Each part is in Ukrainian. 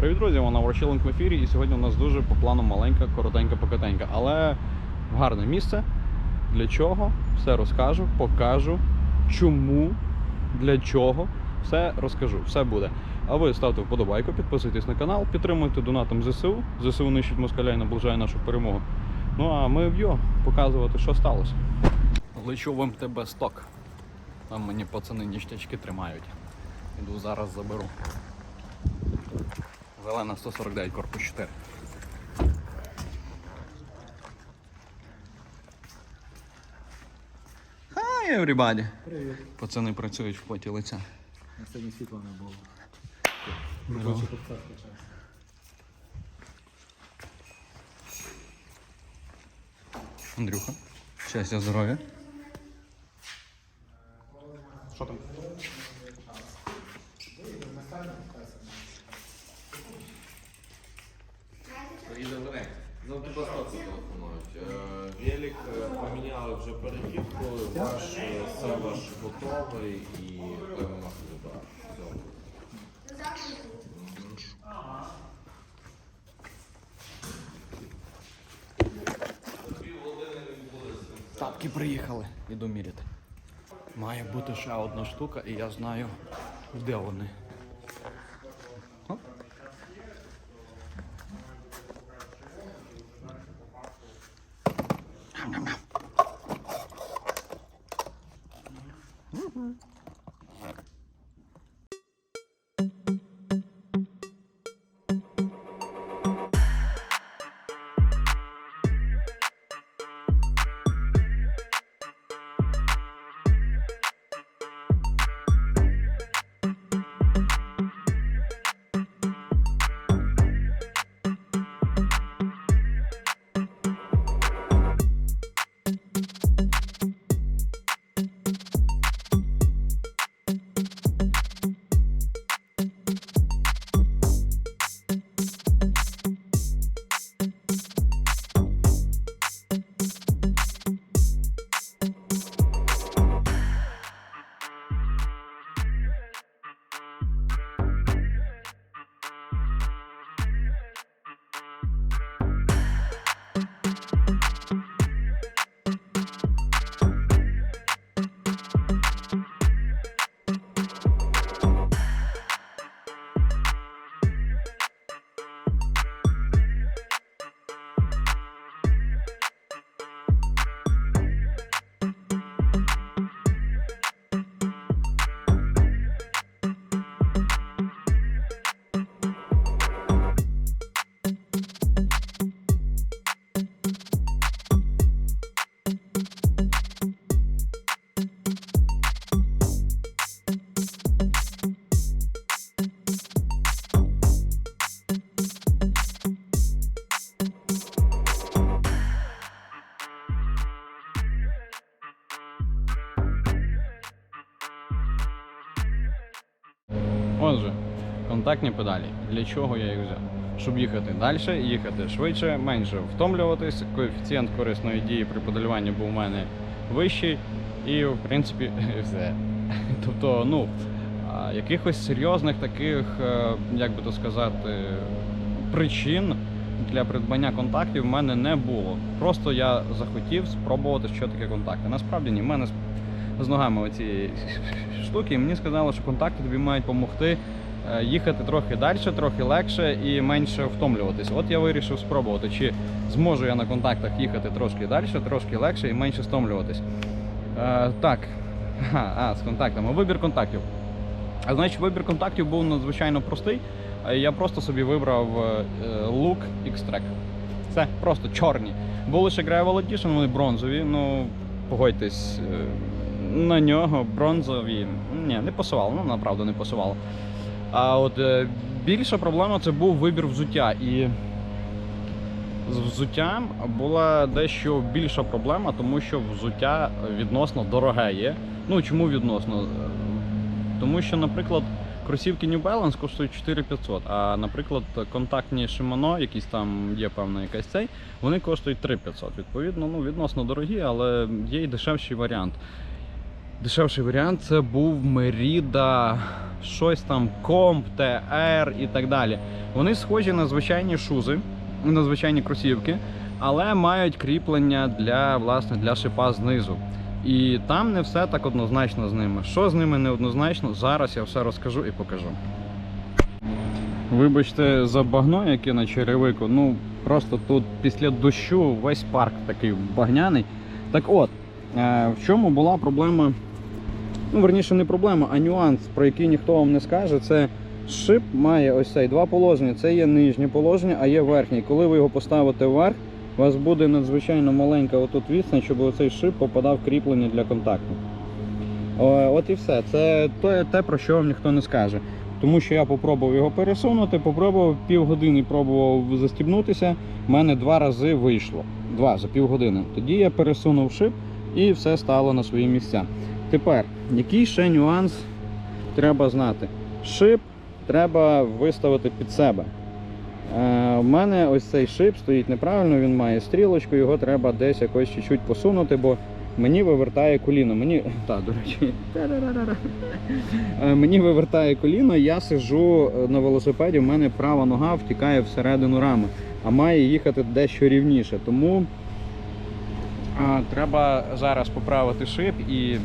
Привіт, друзі! Вона в Рочілинг в ефірі, і сьогодні у нас дуже по плану маленька, коротенька, покатенька. Але гарне місце. Для чого? Все розкажу, покажу. Чому, для чого, все розкажу, все буде. А ви ставте вподобайку, підписуйтесь на канал, підтримуйте донатом ЗСУ. ЗСУ нищить москаля і наближає нашу перемогу. Ну а ми в Йо показувати, що сталося. Лечу в МТБ сток. Там мені пацани ніштячки тримають. Іду зараз заберу. Зелена 149, корпус 4. Hi, everybody! Привіт. Пацани працюють в поті лиця. На сьогодні світла не було. Ну. Робочий процес почався. Андрюха, щастя, здоров'я. Що там? Ну, тебе стопи телефонують. Е, Велик е, поміняли вже перехідку, ваш е, все ваш готовий і певно туди. Все. Тапки приїхали. Іду міряти. Має бути ще одна штука, і я знаю, де вони. Контактні педалі. Для чого я їх взяв? Щоб їхати далі, їхати швидше, менше втомлюватись. Коефіцієнт корисної дії при педалюванні був у мене вищий, і в принципі все. Тобто, ну, якихось серйозних таких, е, як би то сказати, причин для придбання контактів в мене не було. Просто я захотів спробувати, що таке контакти. Насправді ні, в мене з- ногами оці штуки, і мені сказали, що контакти тобі мають допомогти їхати трохи далі, трохи легше і менше втомлюватись. От я вирішив спробувати, чи зможу я на контактах їхати трошки далі, трошки легше і менше стомлюватись. Е, так, Ага, а, з контактами. Вибір контактів. А значить, вибір контактів був надзвичайно простий. Е, Я просто собі вибрав е, е, лук X-Track. Це просто чорні. Були ще Gravel Edition, вони бронзові. Ну, погодьтесь, е, на нього бронзові. Ні, не пасувало, ну направду не пасувало. А от е, більша проблема це був вибір взуття. І з взуттям була дещо більша проблема, тому що взуття відносно дороге є. Ну чому відносно? Тому що, наприклад, кросівки New Balance коштують 4500, а, наприклад, контактні Shimano, якісь там є певна якась цей, вони коштують 3500. Відповідно, ну, відносно дорогі, але є і дешевший варіант. дешевший варіант це був Merida, щось там Comp, TR і так далі. Вони схожі на звичайні шузи, на звичайні кросівки, але мають кріплення для, власне, для шипа знизу. І там не все так однозначно з ними. Що з ними неоднозначно, зараз я все розкажу і покажу. Вибачте за багно, яке на черевику. Ну просто тут після дощу весь парк такий багняний. Так от, е, в чому була проблема? Ну, верніше, не проблема, а нюанс, про який ніхто вам не скаже, це шип має ось цей два положення. Це є нижнє положення, а є верхнє. Коли ви його поставите вверх, у вас буде надзвичайно маленька отут відстань, щоб оцей шип попадав в кріплення для контакту. От і все. Це те, те, про що вам ніхто не скаже. Тому що я попробував його пересунути, попробував півгодини пробував застібнутися. У мене два рази вийшло. Два за півгодини. Тоді я пересунув шип і все стало на свої місця. Тепер, який ще нюанс треба знати? Шип треба виставити під себе. Е, у мене ось цей шип стоїть неправильно, він має стрілочку, його треба десь якось чуть-чуть посунути, бо мені вивертає коліно. Мені. Так, до речі. Е, Мені вивертає коліно, я сиджу е, на велосипеді, в мене права нога втікає всередину рами, а має їхати дещо рівніше. Тому а, треба зараз поправити шип і.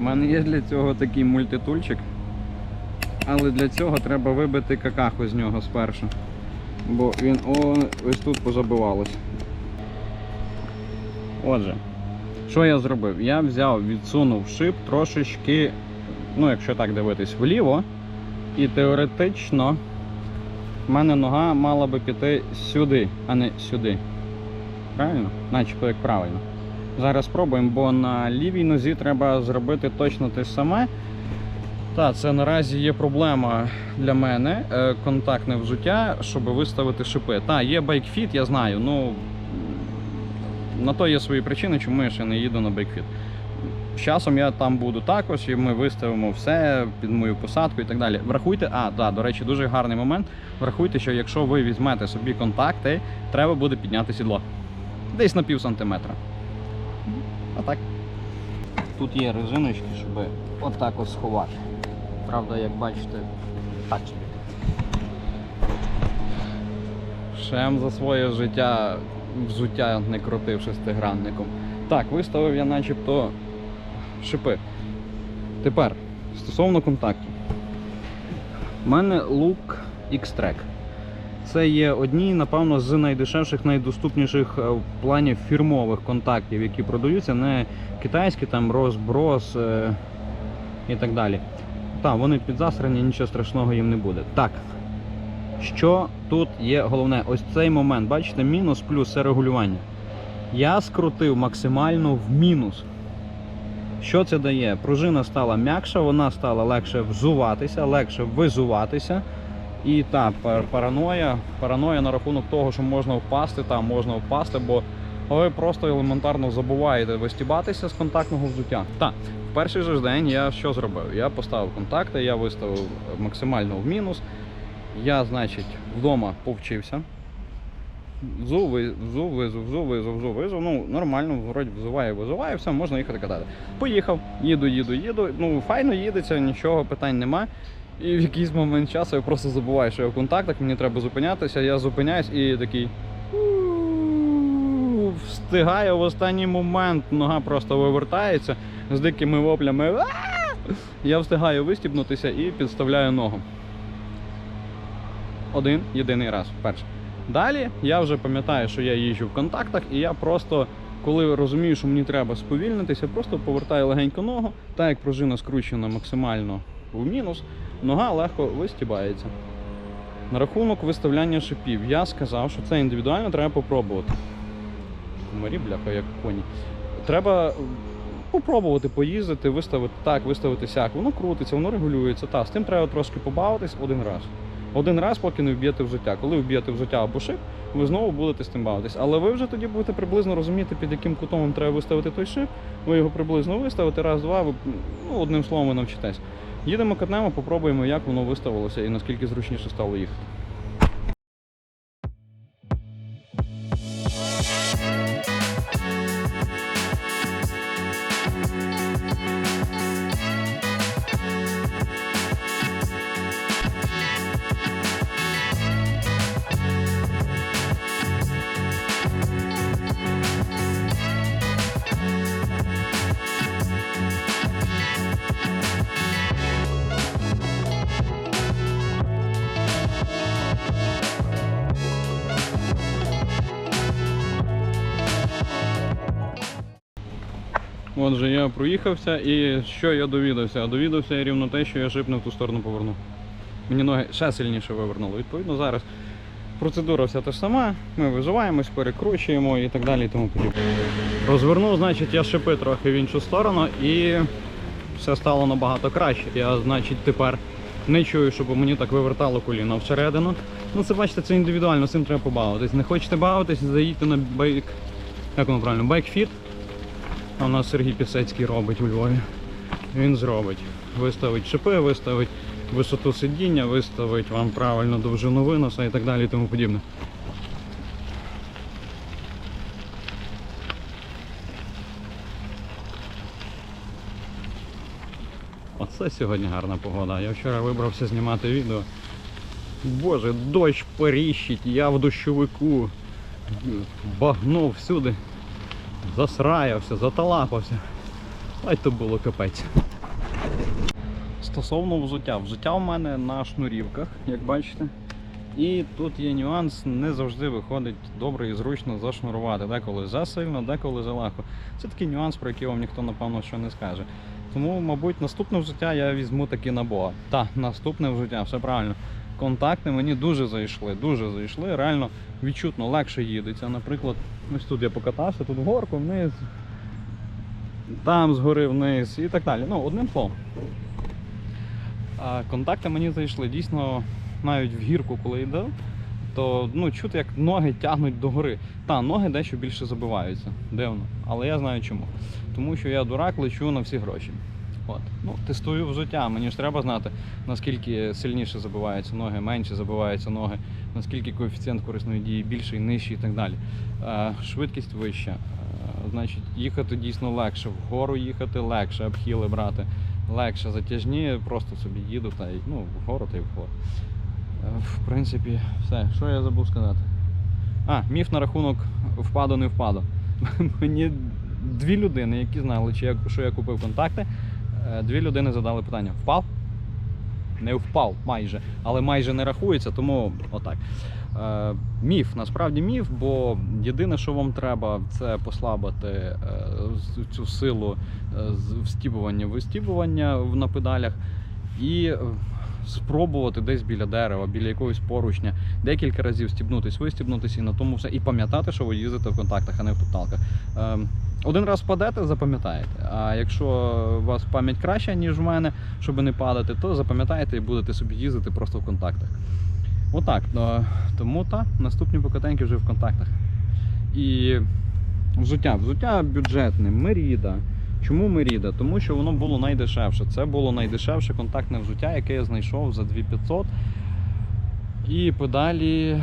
У мене є для цього такий мультитульчик. Але для цього треба вибити какаху з нього спершу. Бо він о, ось тут позабивалось. Отже, що я зробив? Я взяв, відсунув шип трошечки, ну якщо так дивитись, вліво. І теоретично в мене нога мала би піти сюди, а не сюди. Правильно? Начебто як правильно. Зараз спробуємо, бо на лівій нозі треба зробити точно те саме. Так, це наразі є проблема для мене. е, Контактне взуття, щоб виставити шипи. Так, є байкфіт, я знаю. Ну на то є свої причини, чому я ще не їду на байкфіт. З часом я там буду також, і ми виставимо все під мою посадку і так далі. Врахуйте, а, да, до речі, дуже гарний момент. Врахуйте, що якщо ви візьмете собі контакти, треба буде підняти сідло. Десь на пів сантиметра. А так. Тут є резиночки, щоб отак от сховати. Правда, як бачите, так собі. Шем за своє життя взуття не крутив шестигранником. Так, виставив я начебто шипи. Тепер, стосовно контакту. У мене лук X-Track. Це є одні, напевно, з найдешевших, найдоступніших е, в плані фірмових контактів, які продаються, не китайські, там розброс е, і так далі. Так, вони підзасрані, нічого страшного їм не буде. Так. Що тут є головне? Ось цей момент, бачите, мінус плюс це регулювання. Я скрутив максимально в мінус. Що це дає? Пружина стала м'якша, вона стала легше взуватися, легше визуватися. І та параноя, параноя на рахунок того, що можна впасти, та можна впасти, бо ви просто елементарно забуваєте вистібатися з контактного взуття. Так, в перший же день я що зробив? Я поставив контакти, я виставив максимально в мінус. Я, значить, вдома повчився. Взув, ви- взув, визув, взув, визув, взув, визув. Ну, нормально, вроді взуває, визуває, все, можна їхати катати. Поїхав, їду, їду, їду. Ну, файно їдеться, нічого, питань нема. І в якийсь момент часу я просто забуваю, що я в контактах, мені треба зупинятися, я зупиняюсь і такий. Встигаю в останній момент, нога просто вивертається з дикими воплями. Я встигаю вистібнутися і підставляю ногу. Один єдиний раз вперше. Далі я вже пам'ятаю, що я їжджу в контактах, і я просто, коли розумію, що мені треба сповільнитися, просто повертаю легенько ногу, так як пружина скручена максимально в мінус, нога легко вистібається. На рахунок виставляння шипів, я сказав, що це індивідуально треба попробувати. Комарі, бляха, як коні. Треба попробувати поїздити, виставити так, виставити сяк. Воно крутиться, воно регулюється. Та, з тим треба трошки побавитись один раз. Один раз, поки не вб'єте в життя. Коли вб'єте в життя або шип, ви знову будете з тим бавитись. Але ви вже тоді будете приблизно розуміти, під яким кутом вам треба виставити той шип. Ви його приблизно виставите, раз-два, ви ну, одним словом ви навчитесь. Їдемо катнемо, попробуємо, як воно виставилося і наскільки зручніше стало їхати. Отже, я проїхався і що я довідався? А довідався я рівно те, що я шип не в ту сторону повернув. Мені ноги ще сильніше вивернули. Відповідно, зараз процедура вся та ж сама. Ми виживаємось, перекручуємо і так далі і тому подібне. Розвернув, значить, я шипи трохи в іншу сторону і все стало набагато краще. Я, значить, тепер не чую, щоб мені так вивертало коліно всередину. Ну, це бачите, це індивідуально, з цим треба побавитись. Не хочете бавитись, заїдьте на байк. Як воно правильно? Байкфіт. А у нас Сергій Пісецький робить у Львові. Він зробить. Виставить шипи, виставить висоту сидіння, виставить вам правильно довжину виноса і так далі і тому подібне. Оце сьогодні гарна погода. Я вчора вибрався знімати відео. Боже, дощ періщить, я в дощовику. Багно всюди. Засраявся, заталапався. Ай то було капець. Стосовно взуття. Взуття у мене на шнурівках, як бачите. І тут є нюанс, не завжди виходить добре і зручно зашнурувати. Деколи засильно, деколи залегко. Це такий нюанс, про який вам ніхто напевно що не скаже. Тому, мабуть, наступне взуття я візьму таки на Боа. Так, наступне взуття, все правильно. Контакти мені дуже зайшли, дуже зайшли. Реально відчутно легше їдеться. Наприклад, ось тут я покатався, тут вгорку, вниз, там згори вниз і так далі. Ну, одним словом. Контакти мені зайшли дійсно навіть в гірку, коли йду, то ну, чути, як ноги тягнуть догори. Та, ноги дещо більше забиваються. Дивно. Але я знаю чому. Тому що я дурак лечу на всі гроші. От. Ну, тестую взуття. Мені ж треба знати, наскільки сильніше забиваються ноги, менше забиваються ноги, наскільки коефіцієнт корисної дії більший, нижчий і так далі. Е, швидкість вища. Е, значить, їхати дійсно легше, вгору їхати легше, обхіли брати легше, затяжні, просто собі їду та й ну, вгору та й вгору. Е, В принципі, все. Що я забув сказати? А, міф на рахунок впаду не впаду. Мені дві людини, які знали, чи я, що я купив контакти, дві людини задали питання: впав? Не впав майже, але майже не рахується, тому отак. Е, міф, насправді міф, бо єдине, що вам треба, це послабити е, цю силу е, з встібування вистібування в- на педалях і е, спробувати десь біля дерева, біля якогось поручня, декілька разів стібнутись, вистібнутись і на тому все. І пам'ятати, що ви їздите в контактах, а не в топталках. Е, один раз впадете, запам'ятаєте. А якщо у вас пам'ять краща, ніж в мене, щоб не падати, то запам'ятаєте і будете собі їздити просто в контактах. Отак. Ну, тому так, наступні покатеньки вже в контактах. І взуття. Взуття бюджетне, Меріда. Чому Меріда? Тому що воно було найдешевше. Це було найдешевше контактне взуття, яке я знайшов за 2500. І педалі.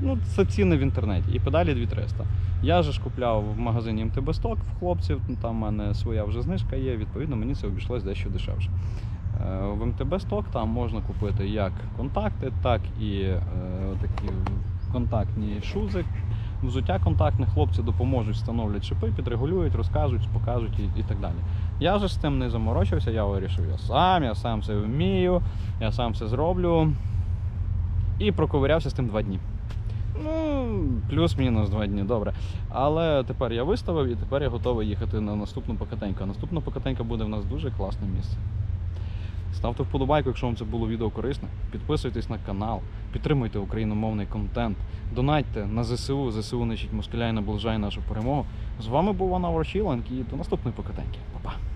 Ну, це ціни в інтернеті. І педалі 2300. Я же ж купляв в магазині МТБ Сток в хлопців, ну, там в мене своя вже знижка є, відповідно, мені це обійшлось дещо дешевше. Е, В МТБ Сток там можна купити як контакти, так і е, такі контактні шузи. Взуття контактне, хлопці допоможуть, встановлять шипи, підрегулюють, розкажуть, покажуть і, і так далі. Я же з тим не заморочився, я вирішив, я сам, я сам це вмію, я сам це зроблю. І проковирявся з тим два дні. Ну, плюс-мінус два дні, добре. Але тепер я виставив і тепер я готовий їхати на наступну покатеньку. А наступна покатенька буде в нас дуже класне місце. Ставте вподобайку, якщо вам це було відео корисне. Підписуйтесь на канал, підтримуйте україномовний контент, донатьте на ЗСУ. ЗСУ нищить москаля і наближає нашу перемогу. З вами був Вана Ворчіланк і до наступної покатеньки. Па-па.